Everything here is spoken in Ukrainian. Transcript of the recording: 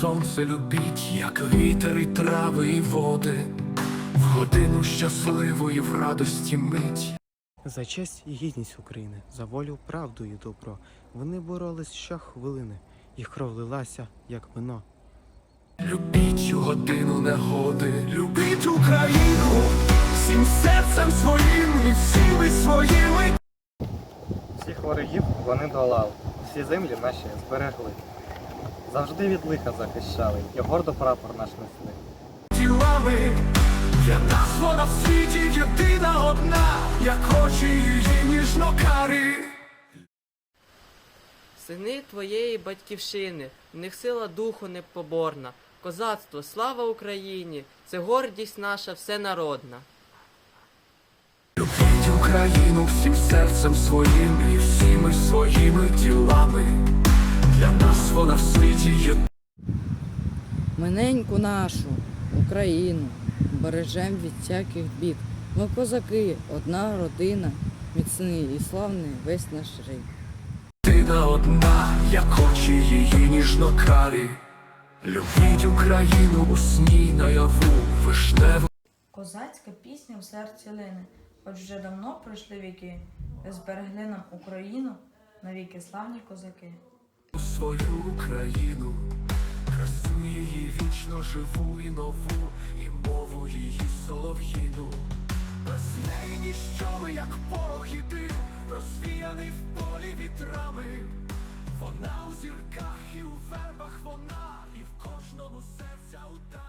сонце любіть, як вітер і трави і води, в годину щасливої в радості мить. За честь і гідність України, за волю, правду і добро. Вони боролись щохвилини, їх кров лилася, як вино. Любіть у годину негоди, любіть Україну всім серцем своїм і всіми своїми. Всіх ворогів вони долали, всі землі наші зберегли. Завжди від лиха захищали і гордо прапор наш несли. тілами. Для нас вона в світі єдина одна, як очі її ніжно карі. Сини твоєї батьківщини, в них сила духу непоборна, козацтво, слава Україні, це гордість наша всенародна. Любіть Україну всім серцем своїм і всіми своїми ділами. Вона в світі єдина. Миненьку нашу Україну бережем від всяких бід. Ми козаки, одна родина, міцний і славний весь наш рід. Єдина одна, як очі її ніжно карі. Любіть Україну у сні наяву вишневу. Козацька пісня в серці лине, хоч вже давно пройшли віки, зберегли нам Україну навіки славні козаки. Свою Україну, красу її вічно живу і нову, і мову її солов'їну. Без неї ніщо ми, як порох і розвіяний в полі вітрами. Вона у зірках і у вербах вона, і в кожному серця утає.